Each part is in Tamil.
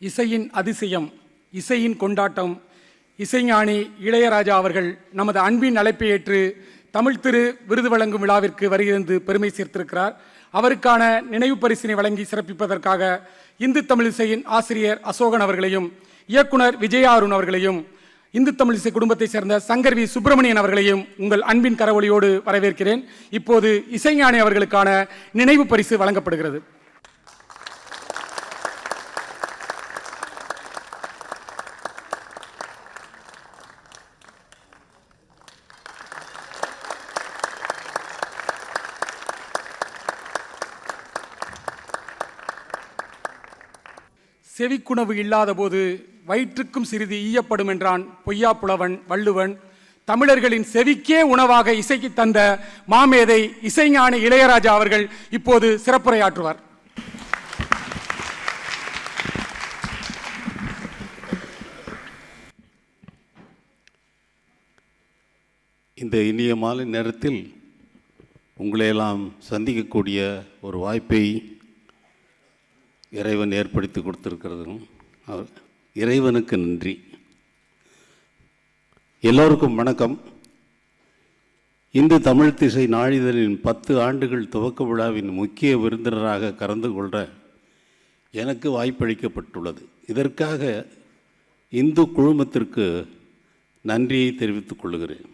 இசையின் அதிசயம் இசையின் கொண்டாட்டம். இசைஞானி இளையராஜா அவர்கள் நமது அன்பின் அழைப்பை ஏற்று தமிழ் திரு விருது வழங்கும் விழாவிற்கு வருகிறது பெருமை சேர்த்திருக்கிறார். அவருக்கான நினைவு பரிசினை வழங்கி சிறப்பிப்பதற்காக இந்து தமிழ் இசையின் ஆசிரியர் அசோகன் அவர்களையும் இயக்குனர் விஜயா அருண் அவர்களையும் இந்து தமிழ் இசை குடும்பத்தைச் சேர்ந்த சங்கர் வி சுப்பிரமணியன் அவர்களையும் உங்கள் அன்பின் கரவொலியோடு வரவேற்கிறேன். இப்போது இசைஞானி அவர்களுக்கான நினைவு பரிசு வழங்கப்படுகிறது. செவிக்குணவு இல்லாதபோது வயிற்றுக்கும் சிறிது ஈயப்படும் என்றான் பொய்யா புலவன் வள்ளுவன். தமிழர்களின் செவிக்கே உணவாக இசைக்கு தந்த மாமேதை இசைஞானி இளையராஜா அவர்கள் இப்போது சிறப்புரையாற்றுவார். இந்த இனிய மாலை நேரத்தில் உங்களையெல்லாம் சந்திக்கக்கூடிய ஒரு வாய்ப்பை இறைவன் ஏற்படுத்தி கொடுத்துருக்கிறதும் அவர் இறைவனுக்கு நன்றி. எல்லோருக்கும் வணக்கம். இந்து தமிழ் திசை நாளிதழின் பத்து ஆண்டுகள் துவக்க விழாவின் முக்கிய விருந்தினராக கலந்து கொள்ள எனக்கு வாய்ப்பளிக்கப்பட்டுள்ளது. இதற்காக இந்து குழுமத்திற்கு நன்றியை தெரிவித்துக் கொள்கிறேன்.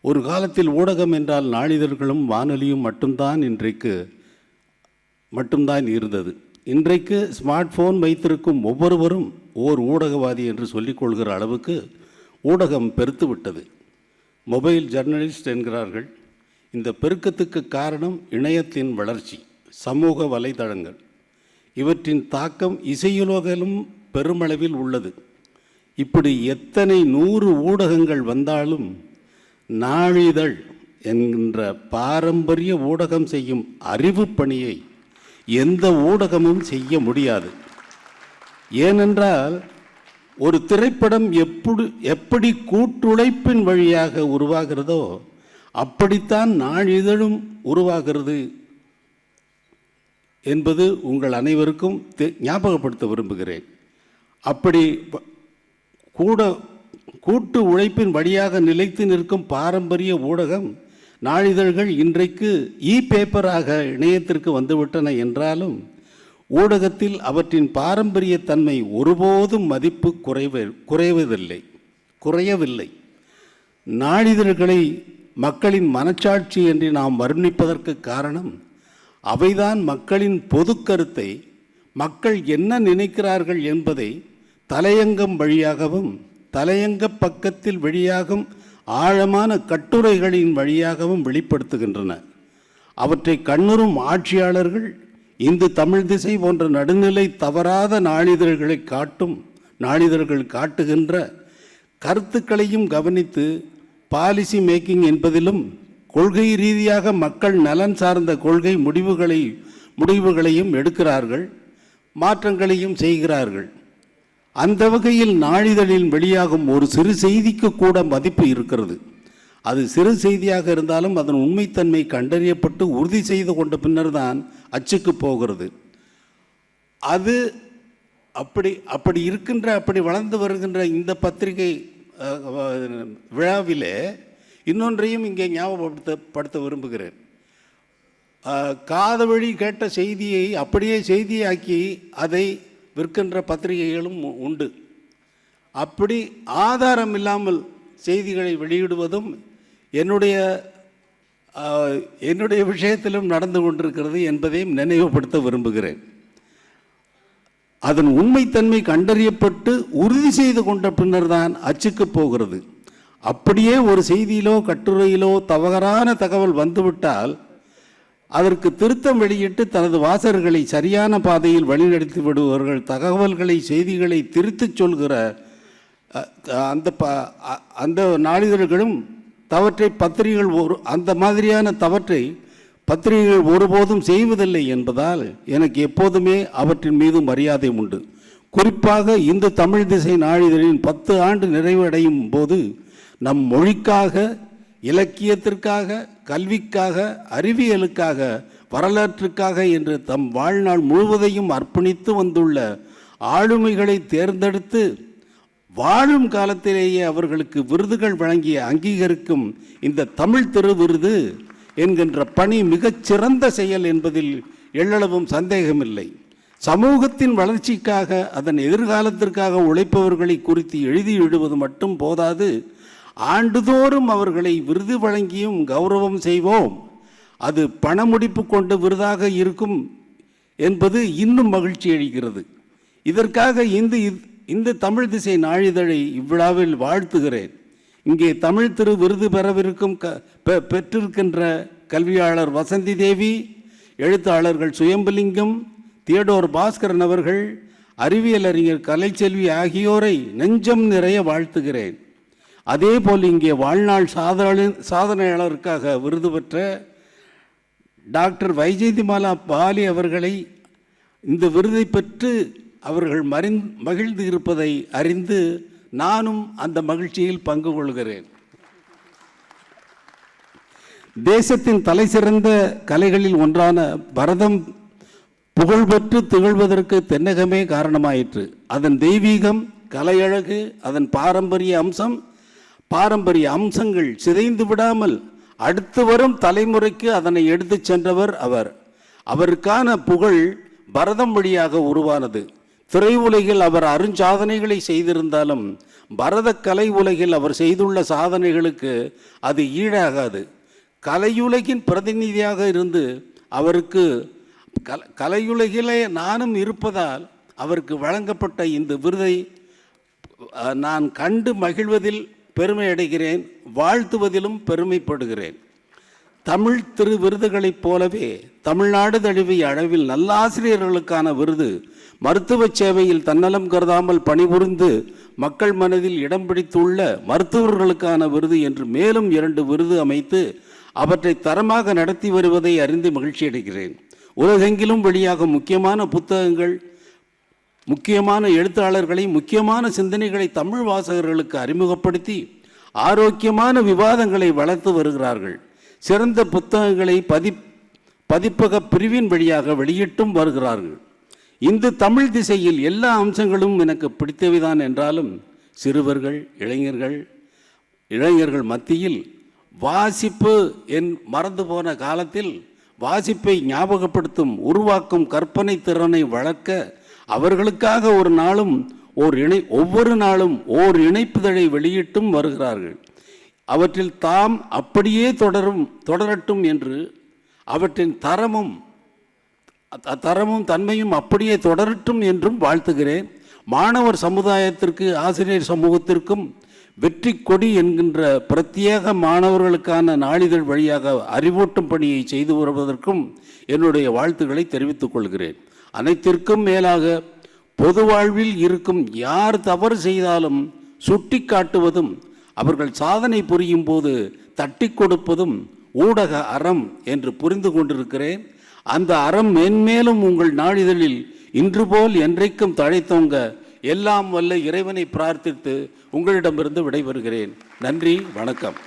ஒரு காலத்தில் ஊடகம் என்றால் நாளிதழ்களும் வானொலியும் மட்டும்தான் இன்றைக்கு மட்டும்தான் இருந்தது. இன்றைக்கு ஸ்மார்ட் ஃபோன் வைத்திருக்கும் ஒவ்வொருவரும் ஓர் ஊடகவாதி என்று சொல்லிக் கொள்கிற அளவுக்கு ஊடகம் பெருத்து விட்டது. மொபைல் ஜர்னலிஸ்ட் என்கிறார்கள் இந்த பெருக்கத்துக்கு காரணம் இணையத்தின் வளர்ச்சி சமூக வலைதளங்கள். இவற்றின் தாக்கம் இசையுலகிலும் பெருமளவில் உள்ளது. இப்படி எத்தனை நூறு ஊடகங்கள் வந்தாலும் நாளிதழ் என்கின்ற பாரம்பரிய ஊடகம் செய்யும் அறிவு பணியை எந்த ஊடகமும் செய்ய முடியாது. ஏனென்றால் ஒரு திரைப்படம் எப்படி எப்படி கூட்டுழைப்பின் வழியாக உருவாகிறதோ அப்படித்தான் நாளிதழும் உருவாகிறது என்பது உங்கள் அனைவருக்கும் ஞாபகப்படுத்த விரும்புகிறேன். அப்படி கூட கூட்டு உழைப்பின் வழியாக நிலைத்து நிற்கும் பாரம்பரிய ஊடகம் நாளிதழ்கள் இன்றைக்கு இ பேப்பராக இணையத்திற்கு வந்துவிட்டன என்றாலும் ஊடகத்தில் அவற்றின் பாரம்பரிய தன்மை ஒருபோதும் மதிப்பு குறைவ குறைவதில்லை குறையவில்லை. நாளிதழ்களை மக்களின் மனச்சாட்சி என்று நாம் வர்ணிப்பதற்கு காரணம் அவைதான் மக்களின் பொது கருத்தை மக்கள் என்ன நினைக்கிறார்கள் என்பதை தலையங்கம் வழியாகவும் தலையங்க பக்கத்தில் வழியாகவும் ஆழமான கட்டுரைகளின் வழியாகவும் வெளிப்படுத்துகின்றன. அவற்றை கண்ணுறும் ஆட்சியாளர்கள் இந்து தமிழ் திசை போன்ற நடுநிலை தவறாத நாளிதழ்களை காட்டும் நாளிதழ்கள் காட்டுகின்ற கருத்துக்களையும் கவனித்து பாலிசி மேக்கிங் என்பதிலும் கொள்கை ரீதியாக மக்கள் நலன் சார்ந்த கொள்கை முடிவுகளை முடிவுகளையும் எடுக்கிறார்கள் மாற்றங்களையும் செய்கிறார்கள். அந்த வகையில் நாளிதழில் வெளியாகும் ஒரு சிறு செய்திக்கு கூட மதிப்பு இருக்கிறது. அது சிறு செய்தியாக இருந்தாலும் அதன் உண்மைத்தன்மை கண்டறியப்பட்டு உறுதி செய்து கொண்ட பின்னர் தான் அச்சுக்கு போகிறது. அது அப்படி அப்படி இருக்கின்ற அப்படி வளர்ந்து வருகின்ற இந்த பத்திரிகை விழாவிலே இன்னொன்றையும் இங்கே ஞாபகப்படுத்த படுத்த விரும்புகிறேன். அஹ், காது வழி கேட்ட செய்தியை அப்படியே செய்தியாக்கி அதை விற்கின்ற பத்திரிகைகளும் உண்டு. அப்படி ஆதாரம் இல்லாமல் செய்திகளை வெளியிடுவதும் என்னுடைய என்னுடைய விஷயத்திலும் நடந்து கொண்டிருக்கிறது என்பதையும் நினைவுபடுத்த விரும்புகிறேன். அதன் உண்மைத்தன்மை கண்டறியப்பட்டு உறுதி செய்து கொண்ட பின்னர் தான் அச்சுக்கு போகிறது. அப்படியே ஒரு செய்தியிலோ கட்டுரையிலோ தவறான தகவல் வந்துவிட்டால் அதற்கு திருத்தம் வெளியிட்டு தனது வாசகர்களை சரியான பாதையில் வழிநடத்தி விடுபவர்கள் தகவல்களை செய்திகளை திருத்திச் சொல்கிற அந்த ப அந்த நாளிதழ்களும் தவற்றை பத்திரிகைகள் ஒரு அந்த மாதிரியான தவற்றை பத்திரிகைகள் ஒருபோதும் செய்வதில்லை என்பதால் எனக்கு எப்போதுமே அவற்றின் மீது மரியாதை உண்டு. குறிப்பாக இந்த தமிழ் திசை நாளிதழின் பத்து ஆண்டு நிறைவடையும் போது நம் மொழிக்காக இலக்கியத்திற்காக கல்விக்காக அறிவியலுக்காக வரலாற்றுக்காக என்று தம் வாழ்நாள் முழுவதையும் அர்ப்பணித்து வந்துள்ள ஆளுமைகளை தேர்ந்தெடுத்து வாழும் காலத்திலேயே அவர்களுக்கு விருதுகள் வழங்கிய அங்கீகரிக்கும் இந்த தமிழ் திரு விருது என்கின்ற பணி மிகச் சிறந்த செயல் என்பதில் எள்ளளவும் சந்தேகமில்லை. சமூகத்தின் வளர்ச்சிக்காக அதன் எதிர்காலத்திற்காக உழைப்பவர்களை குறித்து எழுதி எழுவது மட்டும் போதாது ஆண்டுதோறும் அவர்களை விருது வழங்கியும் கௌரவம் செய்வோம். அது பணமுடிப்பு கொண்ட விருதாக இருக்கும் என்பது இன்னும் மகிழ்ச்சி அளிக்கிறது. இதற்காக இந்த இந்த தமிழ் திசை நாளிதழை இவ்விழாவில் வாழ்த்துகிறேன். இங்கே தமிழ் திரு விருது பெறவிருக்கும் க பெ- பெற்றிருக்கின்ற கல்வியாளர் வசந்தி தேவி எழுத்தாளர்கள் சுயம்பலிங்கம் தியடோர் பாஸ்கரன் அவர்கள் அறிவியல் அறிஞர் கலைச்செல்வி ஆகியோரை நெஞ்சம் நிறைய வாழ்த்துகிறேன். அதே போல் இங்கே வாழ்நாள் சாதனை சாதனையாளருக்காக விருது பெற்ற டாக்டர் வைஜெயந்திமாலா பாலி அவர்களை இந்த விருதை பெற்று அவர்கள் மறிந் மகிழ்ந்து இருப்பதை அறிந்து நானும் அந்த மகிழ்ச்சியில் பங்கு கொள்கிறேன். தேசத்தின் தலைசிறந்த கலைகளில் ஒன்றான பரதம் புகழ்பெற்று திகழ்வதற்கு தென்னகமே காரணமாயிற்று. அதன் தெய்வீகம் கலையழகு அதன் பாரம்பரிய அம்சம் பாரம்பரிய அம்சங்கள் சிதைந்து விடாமல் அடுத்து வரும் தலைமுறைக்கு அதனை எடுத்துச் சென்றவர் அவர். அவருக்கான புகழ் பரதம் வழியாக உருவானது. திரையுலகில் அவர் அருஞ்சாதனைகளை செய்திருந்தாலும் பரத கலை உலகில் அவர் செய்துள்ள சாதனைகளுக்கு அது ஈடாகாது. கலையுலகின் பிரதிநிதியாக இருந்து அவருக்கு கல கலையுலகிலே நானும் இருப்பதால் அவருக்கு வழங்கப்பட்ட இந்த விருதை நான் கண்டு மகிழ்வதில் பெருமை அடைகிறேன் வாழ்த்துவதிலும் பெருமைப்படுகிறேன். தமிழ் திரு விருதுகளைப் போலவே தமிழ்நாடு தழுவிய அளவில் நல்லாசிரியர்களுக்கான விருது மருத்துவ சேவையில் தன்னலம் கருதாமல் பணிபுரிந்து மக்கள் மனதில் இடம் பிடித்துள்ள மருத்துவர்களுக்கான விருது என்று மேலும் இரண்டு விருது அமைத்து அவற்றை தரமாக நடத்தி வருவதை அறிந்து மகிழ்ச்சி அடைகிறேன் உலகெங்கிலும் வெளியாகும் முக்கியமான புத்தகங்கள் முக்கியமான எழுத்தாளர்களை முக்கியமான சிந்தனைகளை தமிழ் வாசகர்களுக்கு அறிமுகப்படுத்தி ஆரோக்கியமான விவாதங்களை வளர்த்து வருகிறார்கள். சிறந்த புத்தகங்களை பதி பதிப்பக பிரிவின் வழியாக வெளியிட்டும் வருகிறார்கள். இந்த தமிழ் திசையில் எல்லா அம்சங்களும் எனக்கு பிடித்தவைதான் என்றாலும் சிறுவர்கள் இளைஞர்கள் இளைஞர்கள் மத்தியில் வாசிப்பு என் மறந்து போன காலத்தில் வாசிப்பை ஞாபகப்படுத்தும் உருவாக்கும் கற்பனை திறனை வளர்க்க அவர்களுக்காக ஒரு நாளும் ஓர் இணை ஒவ்வொரு நாளும் ஓர் இணைப்புதழை வெளியிட்டும் வருகிறார்கள். அவற்றில் தாம் அப்படியே தொடரும் தொடரட்டும் என்று அவற்றின் தரமும் தரமும் தன்மையும் அப்படியே தொடரட்டும் என்றும் வாழ்த்துகிறேன். மாணவர் சமுதாயத்திற்கு ஆசிரியர் சமூகத்திற்கும் வெற்றி கொடி என்கின்ற பிரத்யேக மாணவர்களுக்கான நாளிதழ் வழியாக அறிவூட்டும் பணியை செய்து வருவதற்கும் என்னுடைய வாழ்த்துக்களை தெரிவித்துக் கொள்கிறேன். அனைத்திற்கும் மேலாக பொது வாழ்வில் இருக்கும் யார் தவறு செய்தாலும் சுட்டி காட்டுவதும் அவர்கள் சாதனை புரியும் போது தட்டி கொடுப்பதும் ஊடக அறம் என்று புரிந்து கொண்டிருக்கிறேன். அந்த அறம் மென்மேலும் உங்கள் நாளிதழில் இன்று போல் என்றைக்கும் தழைத்தோங்க. எல்லாம் வல்ல இறைவனை பிரார்த்தித்து உங்களிடமிருந்து விடைபெறுகிறேன். நன்றி வணக்கம்.